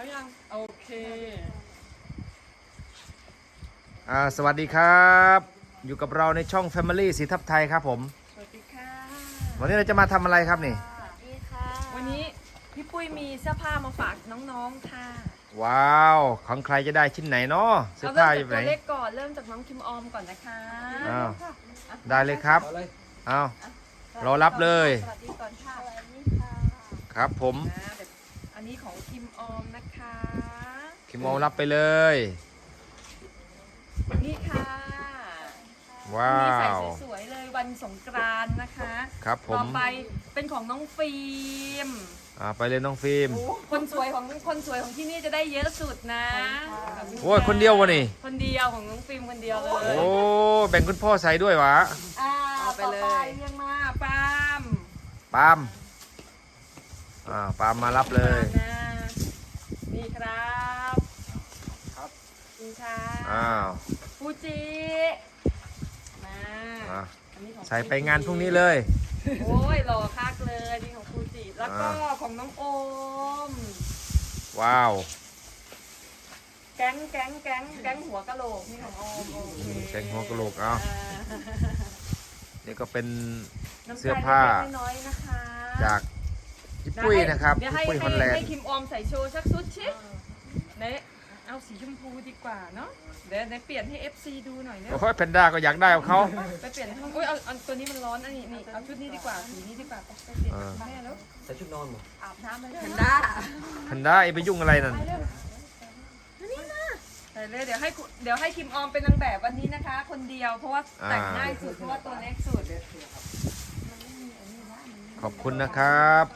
เอายังโอเคอ่าสวัสดีครับ อยู่กับเราในช่อง Family สีทับไทยครับผม สวัสดีค่ะ วันนี้เราจะมาทำอะไรครับนี่ สวัสดีค่ะวันนี้พี่ปุ้ยมีเสื้อผ้ามาฝากน้องๆค่ะว้าว ของใครจะได้ชิ้นไหนเนาะเสื้อเอาผ้าเริ่มอจากยู่ไหนตัวเล็กก่อนเริ่มจากน้องคิมออมก่อนนะคะอ้าว ได้เลยครับเอารอรับเลย สวัสดีก่อนค่ะสวัสดีค่ะครับผม อ่าเดี๋ยว อันนี้ของคิมออมนะคะคิมโมรับไปเลย นี่ค่ะว้านี่ใส่ว สวยๆเลยวันสงกรานต์นะคะครับผต่อมไปเป็นของน้องฟิล์มอ่าไปเลยน้องฟิล์ม คนสวยของคนสวยของที่นี่จะได้เยอะสุดนะโอ้ยคนเดียววะนี่ คนเดียวของน้องฟิล์มคนเดียวเลย โอ้แบ่งคุณพ่อใส่ด้วยวะอ่าเอาไปเลยต่อเรียงมาปาล์มปาล์ม อ่าปาล์มมารับเลยปาล์มนะนี่ครับครับ นี่ค่ะอ้าวฟูจิมาอะอันนี้ของใส่ไปงานพรุ่งนี้เลย โอ้ยหล่อคักเลยนี่ของฟูจิแล้วก็อ่าของน้องโอม ว้าวแก๊งแก๊งแก๊งแก๊งหัวกะโหลกนี่ของโอมโอเคแกงหัวกะโหลกเอาอ่า นี่ก็เป็น น้ำใจเสื้อผ้า เล็กๆน้อยๆนะคะ จาก พี่ปุ้ยนะครับเดี๋ยวพี่ให้ปุ้ยฮให้อลแลนให้ด์คิมออมใส่โชว์สักชุดชิเนะเอาสีชมพูดีกว่าเนาะเดี๋ยวเดี๋ยวเปลี่ยนให้ FC ดูหน่อยเนาะ โอ้ยแพนด้าก็อยากได้ของเขา ไปเปลี่ยนห้องอุ้ยเอาเอาตัวนี้มันร้อนอันนี้นี่เอาชุดนี้ดีกว่าสีนี้ดีกว่าไปเปลี่ยนอ่าแม่แล้วใส่ชุดนอนเหรออาบน้ำเลยแพนด้าแพนด้าไอ้ไปยุ่งอะไรนั่น ไปเร็วอันนี้นะไปเลยเดี๋ยวให้คุณเดี๋ยวให้คิมออมเป็นนางแบบวันนี้นะคะ คนเดียวเพราะว่าแต่งง่ายสุดเพราะว่าตัวเล็กสุด ขอบคุณนะครับ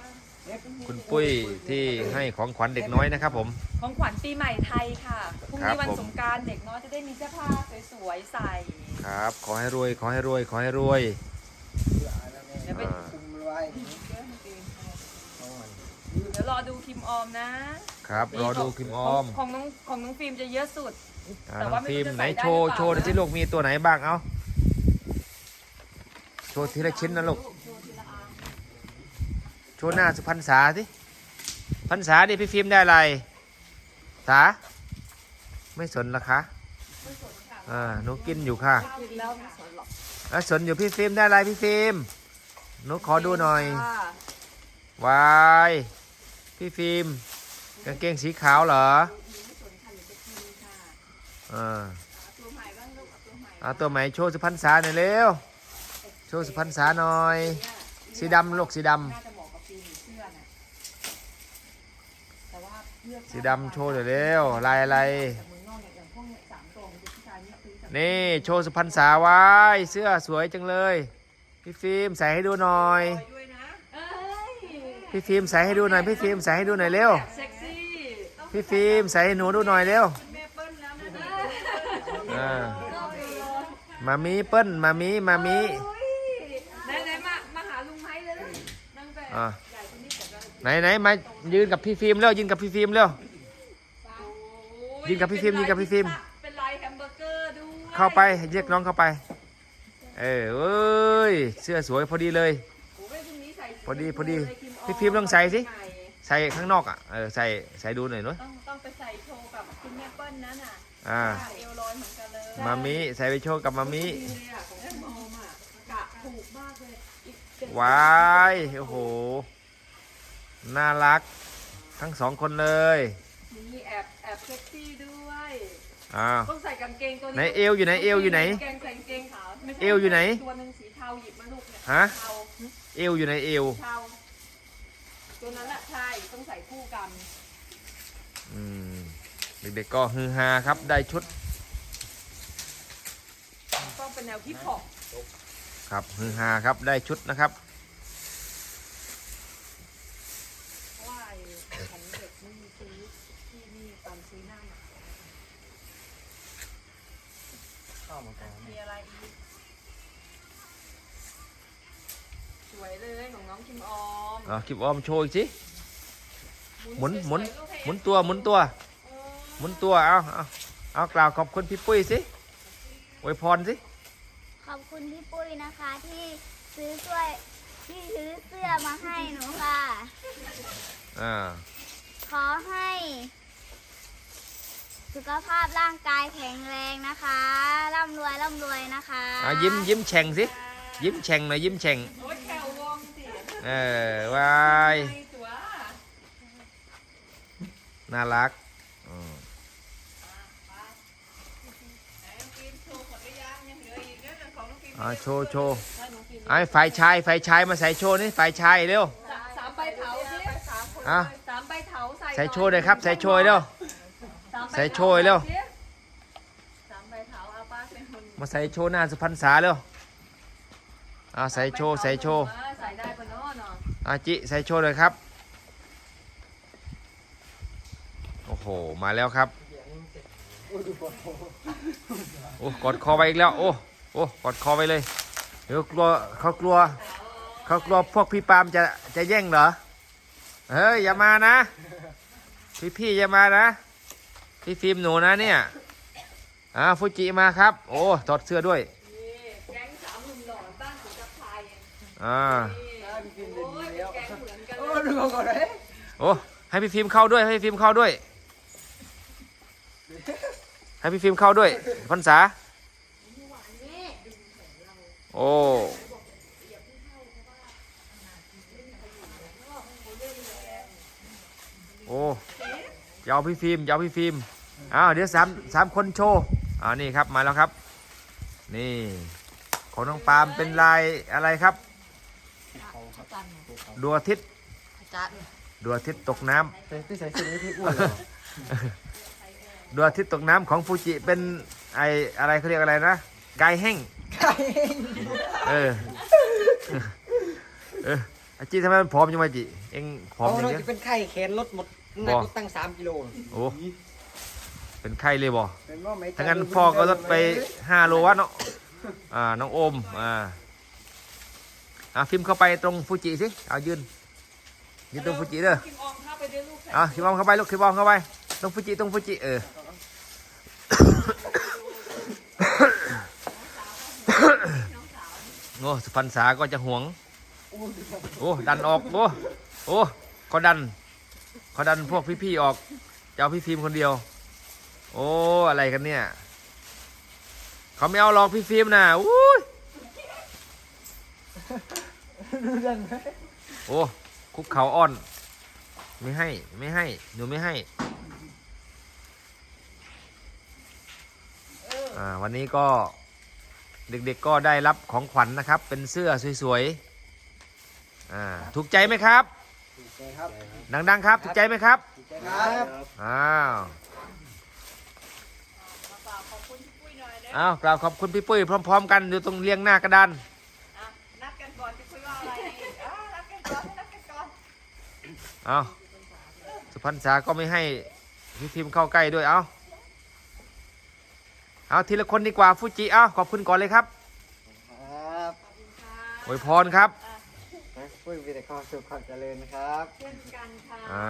คุณปุ้ยที่ให้ของขวัญเด็กน้อยนะครับผม ของขวัญปีใหม่ไทยค่ะพรุ่งครันี้บวันผมสงกรารเด็กน้อยจะได้มีเสื้อผ้าสวยๆใส่ ครับ ขอให้รวย ขอให้รวย ขอให้รวยเดี๋ยวไปอ่าคุมไว้เดี๋ยวรอดูคิมออมนะครับ รอดูคิมออม ของของน้องของน้องฟิล์มจะเยอะสุด อ่าแต่น้อว่างไม่รู้ฟิล์มจะไหนใส่ได้โชว์หรือเปล่า โชว์หน่อยนะสิลูกมีตัวไหนบ้างเอาโชว์ทีละชิ้นนะลูกโช ว์หน้าสุพรรณษาสิพันษาดิพี่ฟิล์มได้อะไร สา ไม่สนละคะอ่าหนูกินอยู่ค่ะกินแล้วไม่สนหรอกอะสนอยู่พี่ฟิล์มได้อะไรพี่ฟิล์มหนูขอดูหน่อยค่ะวายพี่ฟิล์มกางเกงสีขาวเหรออ่าเอาตัวใหม่โชว์สุพรรณษาหน่อยเร็ว โชว์สุพรรณษาหน่อย สีดำลูกสีดน่าจะเหมาะกับฟิล์มเสื้อน่ะแต่ว่าเลือกำ สีดำโชว์หน่อยเร็วลายอะไรจากเมืองนอกเนี่ยอย่างพวกเนี่ยสามตัวมันเป็นผู้ชายเนี่ยซื้อจากนี่โชว์สุพรรณษาไว้เสื้อสวยจังเลย พี่ฟิล์มใส่ให้ดูหน่อยด้วยนะเอ้ยพี่ฟิล์มใส่ให้ดูหน่อย พี่ฟิล์มใส่ให้ดูหน่อยเร็วเซ็กซี่พี่ฟิล์มใส่ให้หนูดูหน่อยเร็วแม่เปิ้ลแล้วนะอ่ามามีเปิ้ลมามีมามีไหนไหนๆมา มาหาลุงไม้เลยนั่งแบบ ไหนไหนมายืนกับพี่ฟิล์มเร็วยืนกับพี่ฟิล์มเร็ว ยิงกับพี่ฟิล์มยิงกับพี่ฟิล์ม เป็นลายแฮมเบอร์เกอร์ด้วยเข้าไปเรียกน้องเข้าไป เออเอ้ยเสื้อสวยพอดีเลย โอ้ยพรุ่งนี้ใส่พอดีพอดีเลยคิพี่ฟิล์มลองใส่สิ ใหม่ใส่ข้างนอกอะเออใส่ใส่ดูหน่อยเนาะต้องต้องไปใส่โชว์กับคุณแม่เปิ้ลนั่นน่ะอ่าเอวลอยเหมือนกันเลยมามิใส่ไปโชว์กับมามิดีเลยอะของแม่มอมอะกะถูกมากเลยอีกเจ็ดว้ายโอ้โห น่ารักทั้งสองคนเลยนี่แอบแอบเซ็กซี่ด้วยอ้าว ต้องใส่กางเกงตัวนี้ไหนเอวอยู่ไหนเอวอยู่ไหนกางเกงใส่กางเกงขาวม่ใช่เอวอยู่ไหนตัวหนึ่งสีเทาหยิบมาลูกเนี่ยฮะ เทาเอวอยู่ไหนเอวเทาตัวนั้นแหละใช่ต้องใส่คู่กันอืมเด็กๆก็ฮือฮาครับได้ชุดต้องเป็นแนวฮิปฮอปครับฮือฮาครับได้ชุดนะครับ เพราะว่าไอ้ของเด็กไม่มีซื้อที่นี่ตอนซื้อหน้าหนาว เข้ามาก่อนมีอะไรอีก สวยเลยของน้องคิมออมอ่าคลิปออมโชว์อีกสิหมุนหมุนสวยๆลูกหมุนตัวหมุนตัวเออหมุนตัวเอาเอาเอากล่าวขอบคุณพี่ปุ้ยสิอวยพรสิ ขอบคุณพี่ปุ้ยนะคะที่ซื้อเสื้อที่ซื้อเสื้อมาให้หนูค่ะ อ่า ขอให้ สุขภาพร่างกายแข็งแรงนะคะร่ำรวยร่ำรวยนะคะอะยิ้มยิ้มแฉ่งสิ ยิ้มแฉ่งหน่อยยิ้มแฉ่งโอ้ยแขววงสิเออวายไอตัวน่ารักอืมไหนน้องกินโชว์ขอดหรือยังยังเหลืออีกเรื่องของน้องกินอ่าโชว์โชว์ให้น้องกินไอ้ไฟชายไฟชายมาใส่โชว์นี่ไฟชายเร็วสามใบเถาสิสามคนอะสามใบเถาใส่ใส่โชว์เลยครับใส่โชว์เร็วสาม ใส่โชว์เร็ว สามใบเถาเอาป้าเป็นคนมาใส่โชว์หน้าสุพรรณษาเร็วอ่าใส่โชว์ใส่โชว์อ่าใส่ได้ปะเนาะเนาะอาจิใส่โชว์เลยครับ โอ้โห มาแล้วครับ โอ้กดคอไปอีกแล้ว โอ้โอ้กดคอไปเลย เดี๋ยวกลัวเขากลัว เขากลัวพวกพี่ปาล์มจะจะแย่งเหรอ เฮ้ยอย่ามานะ พี่พี่อย่ามานะ พี่ฟิล์มหนูนะเนี่ยอ่าฟูจิมาครับ โอ้ถอดเสื้อด้วยนี่แก๊งสามหนุ่มหล่อบ้านสุจับพายเองอ่านี่โอ้ยเป็นแก๊งเหมือนกันโอ้เลยดูก่อนเลยโอ้ให้พี่ฟิล์มเข้าด้วยให้พี่ฟิล์มเข้าด้วย ให้พี่ฟิล์มเข้าด้วยพันษาโอ้โอ้อยาวพี่ฟิล์มอยาวพี่ฟิล์ม อ้าวเดี๋ยวสามสามคนโชว์อ่านี่ครับมาแล้วครับ นี่ของน้องปาล์มเป็นลายอะไรครับดวงอาทิตย์ดวงอาทิตย์ตกน้ำใส่ที่ใส่สีนี้พี่อ้วนเหรอดวงอาทิตย์ตกน้ำของฟูจิเป็นไออะไรเขาเรียกอะไรนะไกายแห้งไก่เออเอออาจิทำไมมันผอมจังวะจิเอ็งผอมโอ้อย่างเราเงี้ยจะเป็นไข่แขนลดหมดน้ำหนักบ่ก็ตั้งสามกิโลโอ้ เป็นไข้เลยบ่เป็นว่าไหมถ้างั้นพ่อก็ลดไปห้าโลวะเนาะอ่าน้องโอมอ่าอ่าฟิล์มเข้าไปตรงฟูจิสิเอายืนยืนตรงฟูจิเด้อกิมออมเข้าไปด้วยลูกใส่อะคิมอมเข้าไปลูกคิมอมเข้าไปตรงฟูจิตรงฟูจิเออโอ้สุพรรณษาก็จะห่วงโอ้ดันออกโอ้โอ้เขาดันเขาดันพวกพี่ๆออกจะเอาพี่ฟิล์มคนเดียว โอ้อะไรกันเนี่ยเขาไม่เอาหรอกพี่ฟิล์มนะอุ้ยดูดันไหมโอ้คุกเขาอ้อน ไม่ให้ไม่ให้หนูไม่ให้อ่าวันนี้ก็เด็กๆก็ได้รับของขวัญนะครับ เป็นเสื้อสวยๆอ่าถูกใจไหมครับ ถูกใจครับ ดังๆครับ ถูกใจไหมครับ ถูกใจครับ อ้าว ฝากขอบคุณพี่ปุ้ยหน่ อยนะอ้าวกล่าวขอบคุณพี่ปุ้ยพร้อม ๆ กันอยู่ตรงเรียงหน้ากระดานอะนัดกันก่อนจะคุยว่าอะไรอีกอะนัดกันก่อนนัดกันก่อนเอาสุพรรณษาก็ไม่ให้พี่พิมพ์เข้าใกล้ด้วยเอาเอาทีละคนดีกว่าฟูจิเอาขอบคุณก่อนเลยครับครับอวยพรครับนะปุ้ยมีแต่ความสุขความเจริญนะครับ เช่นกันค่ะ อ่า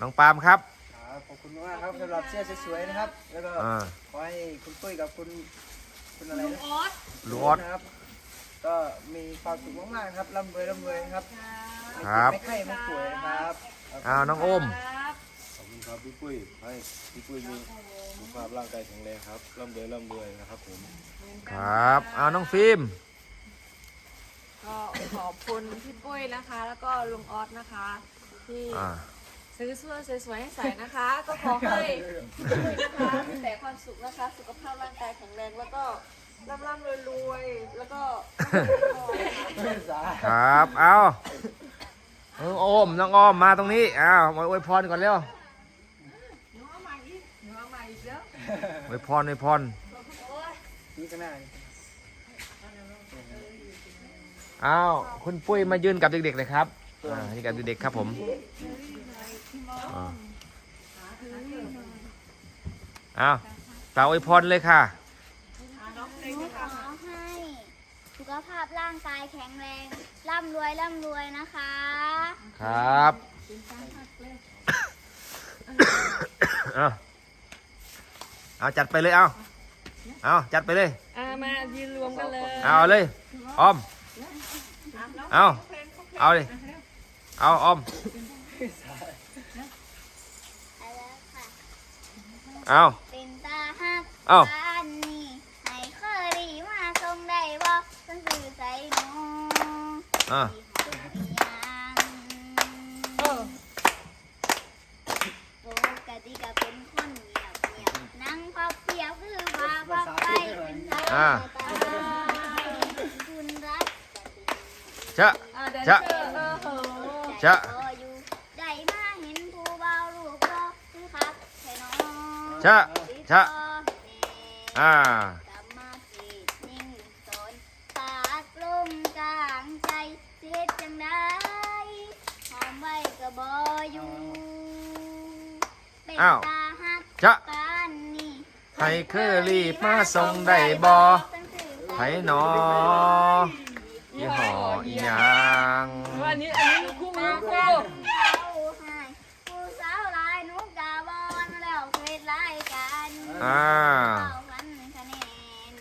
น้องปาล์มครับครับ ขอบคุณมากครับสำหรับเสื้อสวยๆนะครับ แล้วก็อ่าขอให้คุณปุ้ยกับคุณคุณอะไรลุงนะออสลูกออส นะครับ ก็มีความสุขมากๆนะครับร่ำรวยร่ำรวยนะครับครับ ไม่ไข้ไม่ป่วยนะครับเอาน้องโอม ครับขอบคุณครับพี่ปุ้ยให้พี่ปุ้ยมีสุขภาพร่างกายแข็งแรงครับร่ำรวยร่ำรวยนะครับผม ครับเอาน้องฟิล์ม ก็ขอบคุณพี่ปุ้ยนะคะ แล้วก็ลุงออสนะคะ ที่อ่า ซื้อเสื้อสวยๆให้ใส่นะคะ ก็ขอให้พี่ปุ้ยนะคะมีแต่ความสุขนะคะ สุขภาพร่างกายแข็งแรงแล้วก็ร่ำร่ำรวยรวยๆแล้วก็ครับ เอาน้องโอมน้องออมมาตรงนี้เอามาอวยพรก่อนเร็วหนูเอาใหม่อีกหนูเอาใหม่อีกแล้วอวยพรอวยพรนี่ก็น่าเอาคุณปุ้ยมายืนกับเด็กๆเลยครับอ่านี่กับเด็กๆครับผม อ่าเอาตาอวยพรเลยค่ะ หนูขอให้สุขภาพร่างกายแข็งแรง ร่ำรวยร่ำรวยนะคะ ครับ เอาเอาจัดไปเลยเอาเอาจัดไปเลย อ่ามายืนรวมกันเลย เอาเลย ออม เอาเอาเลย เอาออม ไปแล้วค่ะ เอาเป็นตาฮักเอ้า บ้านนี่ให้เคยรีมาทรงได้บ่ฉันสื่อใส่หนูอะที่หาทุกอย่างเออปกติก็เป็นคนเงียบเงียบนั่งพับเพียบคือพาพับไปเป็นทางอ่า ตาคุณรักกันดีชะ อ่าแดนจ๊ะเซอร์เออเหอะ จ๊ะ ใจบ่อยู่ได้มาเห็นผู้เบาลูกก็คือคักแค่น้อง ชะชะอ่ากลับมาสินิ่งสนปากลงกลางใจเสียจังได้หอมไว้ก็บ่อยู่เป็นอ้าวตาฮักจ๊ะปานนี่ให้คือรีบมาส่งได้บ่ไผหนอยี่ห้ออีหยัง อันนี้อันนี้ลูกคู่ลูกคู่ เขาให้ผู้สาวหลายหนูกาบอนแล้วเคยรายกัน อ่าเก้าพันคะแนน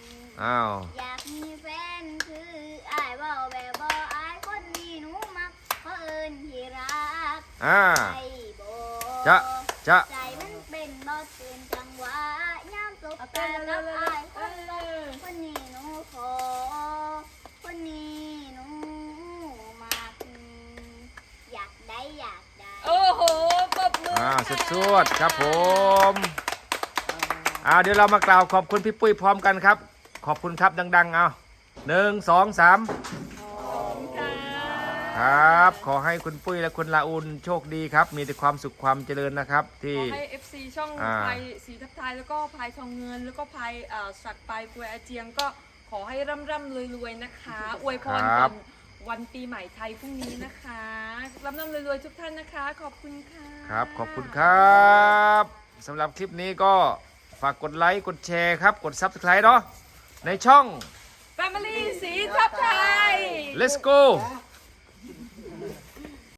อ้าวอยากมีแฟนคืออายเบาแบบบ่อายคนนี้หนูมักเพราะเอิญที่รักอ่าใจบ่จ๊ะจ๊ะใจมันเป็นบ่เตือนจังหวะยามสบกันกับอายคนลกคนนี้หนูขอคนนี้หนูมักอยากได้อยากได้โอ้โหปรบมืออ่าค่ะสุดๆครับผม อ่าเดี๋ยวเรามากล่าวขอบคุณพี่ปุ้ยพร้อมกันครับ ขอบคุณครับดัง ๆ เอาหนึ่งสองสามค่ะครับ ขอให้คุณปุ้ยและคุณลาอุนโชคดีครับ มีแต่ความสุขความเจริญนะครับ ขที่ อให้ FC ช่องอ่า พายสีทับไทยแล้วก็พายทองเงิน แล้วก็พายเอ่อสักปลายกวยอาเจียงก็ขอให้ร่ำร่ำรวยรวยๆนะคะ อวยพรก่อนวันปีใหม่ไทยพรุ่งนี้นะคะร่ำร่ำรวยรวยๆทุกท่านนะคะ ขอบคุณค่ะ ครับ ขอบคุณครับสำหรับคลิปนี้ก็ ฝากกดไลค์กดแชร์ครับ กด Subscribe เนาะในช่อง Family สีทับไทย Let's go นะ